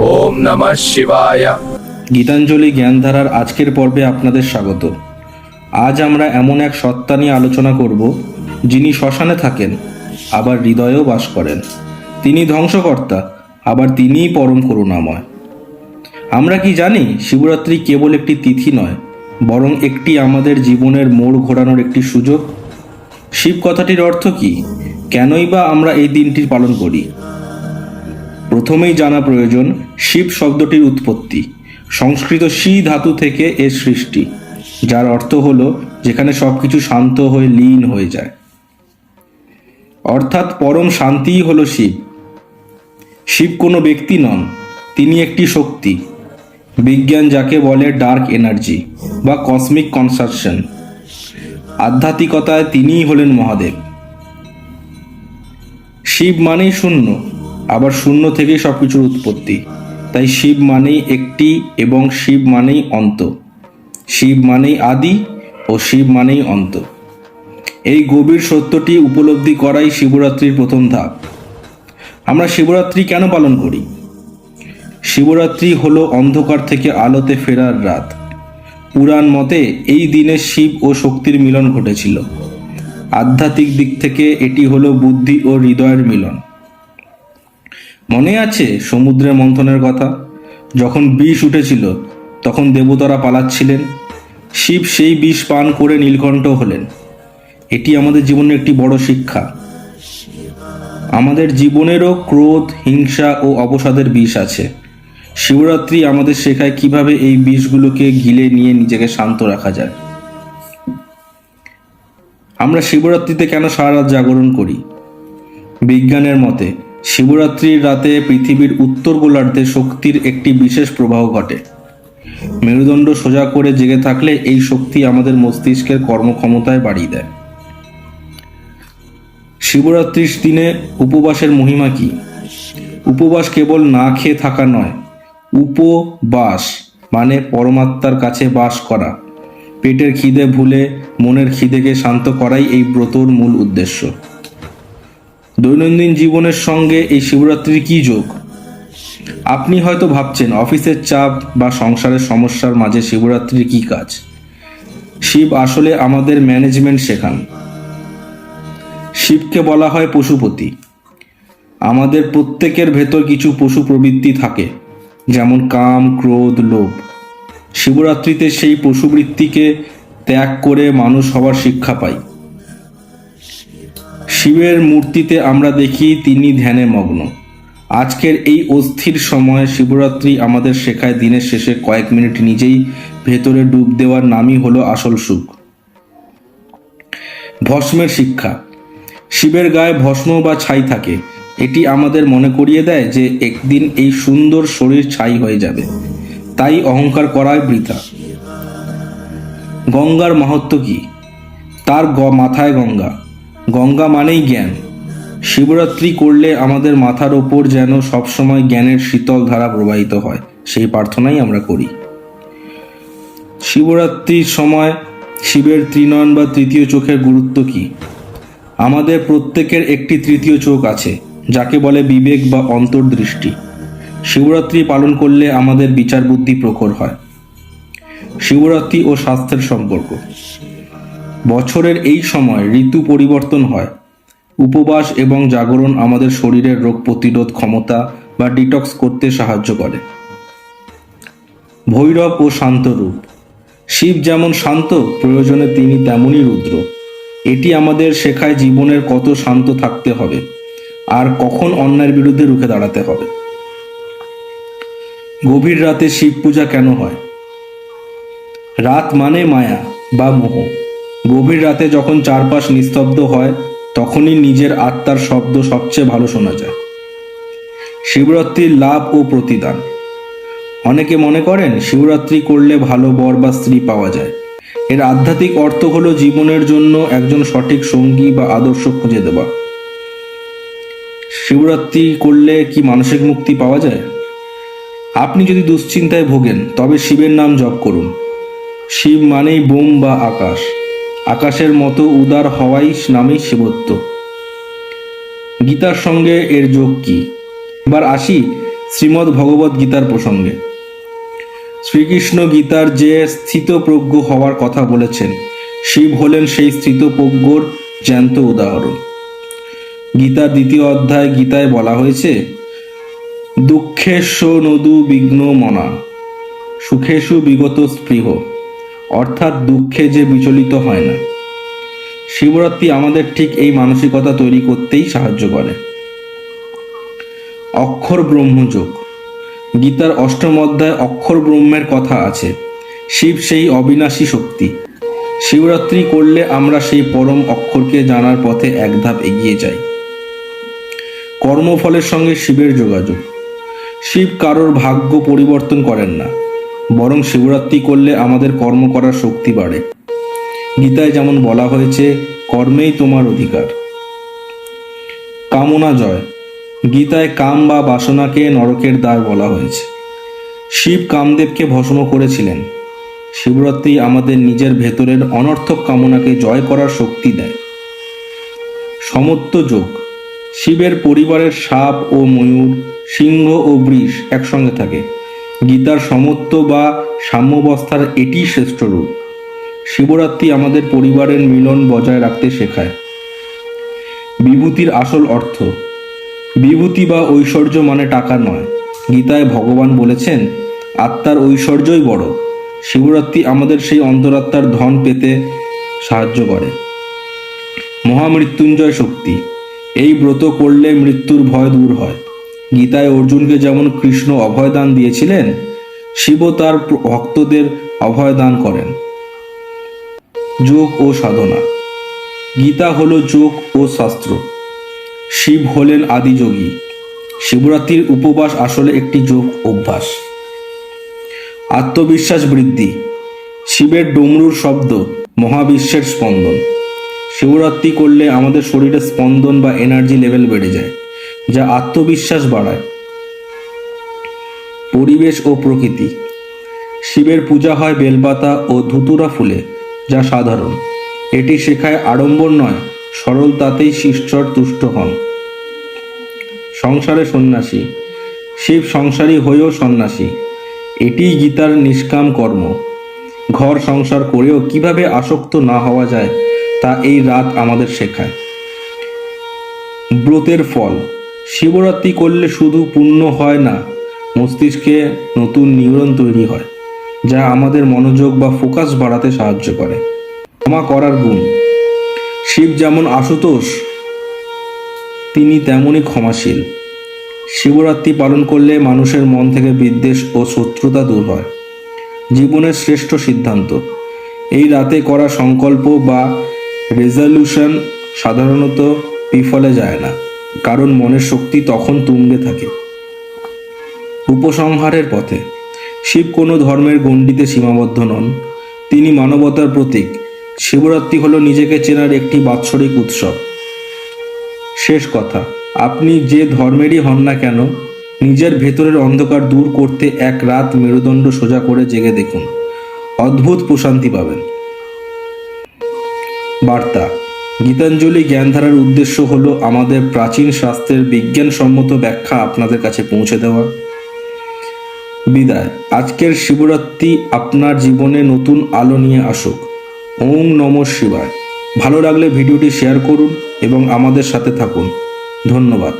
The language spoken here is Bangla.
ওম নমঃ শিবায়। গীতাঞ্জলি জ্ঞানধারার আজকের পর্বে আপনাদের স্বাগত। আজ আমরা এমন এক সত্তা নিয়ে আলোচনা করব, যিনি শ্মশানে থাকেন, আবার হৃদয়েও বাস করেন। তিনি ধ্বংসকর্তা, আবার তিনিই পরম করুণাময়। আমরা কি জানি, শিবরাত্রি কেবল একটি তিথি নয়, বরং একটি আমাদের জীবনের মোড় ঘোরানোর একটি সুযোগ? শিব কথাটির অর্থ কি? কেনই বা আমরা এই দিনটি পালন করি? প্রথমেই জানা প্রয়োজন শিব শব্দটির উৎপত্তি। সংস্কৃত শি ধাতু থেকে এর সৃষ্টি, যার অর্থ হলো যেখানে সবকিছু শান্ত হয়ে লীন হয়ে যায়। অর্থাৎ পরম শান্তিই হলো শিব। শিব কোনো ব্যক্তি নন, তিনি একটি শক্তি। বিজ্ঞান যাকে বলে ডার্ক এনার্জি বা কসমিক কনসাকশন আধ্যাত্মিকতায় তিনিই হলেন মহাদেব। শিব মানেই শূন্য। আবার শূন্য থেকেই সব কিছুর উৎপত্তি। তাই শিব মানেই একটি এবং শিব মানেই অন্ত। শিব মানেই আদি ও শিব মানেই অন্ত। এই গভীর সত্যটি উপলব্ধি করাই শিবরাত্রির প্রথম ধাপ। আমরা শিবরাত্রি কেন পালন করি? শিবরাত্রি হলো অন্ধকার থেকে আলোতে ফেরার রাত। পুরাণ মতে এই দিনে শিব ও শক্তির মিলন ঘটেছিল। আধ্যাত্মিক দিক থেকে এটি হলো বুদ্ধি ও হৃদয়ের মিলন। মনে আছে সমুদ্রের মন্থনের কথা? যখন বিষ উঠেছিল, তখন দেবতারা পালাচ্ছিলেন। শিব সেই বিষ পান করে নীলকণ্ঠ হলেন। এটি আমাদের জীবনের একটি বড় শিক্ষা। আমাদের জীবনেরও ক্রোধ, হিংসা ও অবসাদের বিষ আছে। শিবরাত্রি আমাদের শেখায় কীভাবে এই বিষগুলোকে গিলে নিয়ে নিজেকে শান্ত রাখা যায়। আমরা শিবরাত্রিতে কেন সারা রাত জাগরণ করি? বিজ্ঞানের মতে শিবরাত্রির রাতে পৃথিবীর উত্তর গোলার্ধে শক্তির একটি বিশেষ প্রবাহ ঘটে। মেরুদণ্ড সোজা করে জেগে থাকলে এই শক্তি আমাদের মস্তিষ্কের কর্মক্ষমতায় বাড়িয়ে দেয়। শিবরাত্রির দিনে উপবাসের মহিমা কি? উপবাস কেবল না খেয়ে থাকা নয়, উপবাস মানে পরমাত্মার কাছে বাস করা। পেটের খিদে ভুলে মনের খিদেকে শান্ত করাই এই ব্রতর মূল উদ্দেশ্য। দৈনন্দিন জীবনের সঙ্গে এই শিবরাত্রির কি যোগ? আপনি হয়তো ভাবছেন, অফিসের চাপ বা সংসারের সমস্যার মাঝে শিবরাত্রির কি কাজ? শিব আসলে আমাদের ম্যানেজমেন্ট শেখান। শিবকে বলা হয় পশুপতি। আমাদের প্রত্যেকের ভেতর কিছু পশু প্রবৃত্তি থাকে, যেমন কাম, ক্রোধ, লোভ। শিবরাত্রিতে সেই পশুবৃত্তিকে ত্যাগ করে মানুষ হওয়ার শিক্ষা পায়। শিবের মূর্তিতে আমরা দেখি তিনি ধ্যানে মগ্ন। আজকের এই অস্থির সময়ে শিবরাত্রি আমাদের শেখায় দিনের শেষে কয়েক মিনিট নিজেই ভেতরে ডুব দেওয়ার নামই হলো আসল সুখ। ভস্মের শিক্ষা। শিবের গায়ে ভস্ম বা ছাই থাকে। এটি আমাদের মনে করিয়ে দেয় যে একদিন এই সুন্দর শরীর ছাই হয়ে যাবে। তাই অহংকার করায় বৃথা। গঙ্গার মাহাত্ম কি? তার গ মাথায় গঙ্গা। গঙ্গা মানেই জ্ঞান। শিবরাত্রি করলে আমাদের মাথার ওপর যেন সবসময় জ্ঞানের শীতল ধারা প্রবাহিত হয়, সেই প্রার্থনাই আমরা করি। শিবরাত্রির সময় শিবের ত্রিনয়ন বা তৃতীয় চোখের গুরুত্ব কি? আমাদের প্রত্যেকের একটি তৃতীয় চোখ আছে, যাকে বলে বিবেক বা অন্তর্দৃষ্টি। শিবরাত্রি পালন করলে আমাদের বিচার বুদ্ধি প্রখর হয়। শিবরাত্রি ও স্বাস্থ্যের সম্পর্ক। বছরের এই সময় ঋতু পরিবর্তন হয়। উপবাস এবং জাগরণ আমাদের শরীরের রোগ প্রতিরোধ ক্ষমতা বা ডিটক্স করতে সাহায্য করে। ভৈরব ও শান্ত রূপ। শিব যেমন শান্ত, প্রয়োজনে তিনি তেমনই রুদ্র। এটি আমাদের শেখায় জীবনের কত শান্ত থাকতে হবে আর কখন অন্যায়ের বিরুদ্ধে রুখে দাঁড়াতে হবে। গভীর রাতে শিব পূজা কেন হয়? রাত মানে মায়া বা মোহ। গভীর রাতে যখন চারপাশ নিস্তব্ধ হয়, তখনই নিজের আত্মার শব্দ সবচেয়ে ভালো শোনা যায়। শিবরাত্রির লাভ ও প্রতিদান। অনেকে মনে করেন শিবরাত্রি করলে ভালো বর বা স্ত্রী পাওয়া যায়। এর আধ্যাত্মিক অর্থ হলো জীবনের জন্য একজন সঠিক সঙ্গী বা আদর্শ খুঁজে দেওয়া। শিবরাত্রি করলে কি মানসিক মুক্তি পাওয়া যায়? আপনি যদি দুশ্চিন্তায় ভোগেন, তবে শিবের নাম জপ করুন। শিব মানেই বোম বা আকাশ। আকাশের মতো উদার হওয়াই নামেই শিবত্ব গীতার সঙ্গে এর যোগ কি? এবার আসি শ্রীমদ্ ভগবত গীতার প্রসঙ্গে। শ্রীকৃষ্ণ গীতার যে স্থিতপ্রজ্ঞ হওয়ার কথা বলেছেন, শিব হলেন সেই স্থিতপ্রজ্ঞর জ্যান্ত উদাহরণ। গীতার দ্বিতীয় অধ্যায় গীতায় বলা হয়েছে দুঃখেশু নদু বিঘ্ন মনা সুখেশু বিগত স্পৃহ। অর্থাৎ দুঃখে যে বিচলিত হয় না। শিবরাত্রি আমাদের ঠিক এই মানসিকতা তৈরি করতেই সাহায্য করে। অক্ষর ব্রহ্মযোগ গীতার অষ্টম অধ্যায় অক্ষর ব্রহ্মের কথা আছে, শিব সেই অবিনাশী শক্তি। শিবরাত্রি করলে আমরা সেই পরম অক্ষরকে জানার পথে এক ধাপ এগিয়ে যাই। কর্মফলের সঙ্গে শিবের যোগাযোগ। শিব কারোর ভাগ্য পরিবর্তন করেন না। বরং শিবরাত্রি করলে আমাদের কর্ম করার শক্তি বাড়ে। গীতায় যেমন বলা হয়েছে, কর্মেই তোমার অধিকার। কামনা জয়। গীতায় কাম বা বাসনাকে নরকের দ্বার বলা হয়েছে। শিব কামদেবকে ভস্ম করেছিলেন। শিবরাত্রি আমাদের নিজের ভেতরের অনর্থক কামনাকে জয় করার শক্তি দেয়। সমত্ব যোগ। শিবের পরিবারের সাপ ও ময়ূর, সিংহ ও বৃষ একসঙ্গে থাকে। গীতার সমত্ব বা সাম্যবস্থার এটি শ্রেষ্ঠ রূপ। শিবরাত্রি আমাদের পরিবারের মিলন বজায় রাখতে শেখায়। বিভূতির আসল অর্থ, বিভূতি বা ঐশ্বর্য মানে টাকা নয়। গীতায় ভগবান বলেছেন, আত্মার ঐশ্বর্যই বড়। শিবরাত্রি আমাদের সেই অন্তরাত্মার ধন পেতে সাহায্য করে। মহামৃত্যুঞ্জয় শক্তি, এই ব্রত করলে মৃত্যুর ভয় দূর হয়। গীতায় অর্জুনকে যেমন কৃষ্ণ অভয়দান দিয়েছিলেন, শিবও তার ভক্তদের অভয়দান করেন। যোগ ও সাধনা। গীতা হলো যোগ ও শাস্ত্র। শিব হলেন আদিযোগী। শিবরাত্রির উপবাস আসলে একটি যোগ অভ্যাস। আত্মবিশ্বাস বৃদ্ধি। শিবের ডমরুর শব্দ, মহাবিশ্বের স্পন্দন। শিবরাত্রি করলে আমাদের শরীরে স্পন্দন বা এনার্জি লেভেল বেড়ে যায়। যা আত্মবিশ্বাস বাড়ায়। পরিবেশ ও প্রকৃতি। শিবের পূজা হয় বেলপাতা ও ধুতুরা ফুলে, যা সাধারণ। এটি শেখায় আড়ম্বর নয়, সরল তাতেই ঈশ্বর তুষ্ট হন। সংসারে সন্ন্যাসী। শিব সংসারী হয়েও সন্ন্যাসী। এটিই গীতার নিষ্কাম কর্ম। ঘর সংসার করেও কীভাবে আসক্ত না হওয়া যায়, তা এই রাত আমাদের শেখায়। ব্রতের ফল। শিবরাত্রি করলে শুধু পুণ্য হয় না, মস্তিষ্কে নতুন নিউরন তৈরি হয়, যা আমাদের মনোযোগ বা ফোকাস বাড়াতে সাহায্য করে। ক্ষমা করার গুণ। শিব যেমন আশুতোষ, তিনি তেমনই ক্ষমাশীল। শিবরাত্রি পালন করলে মানুষের মন থেকে বিদ্বেষ ও শত্রুতা দূর হয়। জীবনের শ্রেষ্ঠ সিদ্ধান্ত। এই রাতে করা সংকল্প বা রেজলিউশন সাধারণত বিফলে যায় না। কারণ মনের শক্তি তখন তুঙ্গে থাকে। উপসংহারের পথে, শিব কোনো ধর্মের গণ্ডিতে সীমাবদ্ধ নন। তিনি মানবতার প্রতীক। শিবরাত্রি হলো নিজেকে চেনার একটি বাৎসরিক উৎসব। শেষ কথা, আপনি যে ধর্মেরই হন না কেন, নিজের ভেতরের অন্ধকার দূর করতে এক রাত মেরুদণ্ড সোজা করে জেগে দেখুন। অদ্ভুত প্রশান্তি পাবেন। বার্তা গীতাঞ্জলি জ্ঞানধারার উদ্দেশ্য হল আমাদের প্রাচীন শাস্ত্রের বিজ্ঞানসম্মত ব্যাখ্যা আপনাদের কাছে পৌঁছে দেওয়া। বিদায়। আজকের শিবরাত্রি আপনার জীবনে নতুন আলো নিয়ে আসুক। ওম নম শিবায়। ভালো লাগলে ভিডিওটি শেয়ার করুন এবং আমাদের সাথে থাকুন। ধন্যবাদ।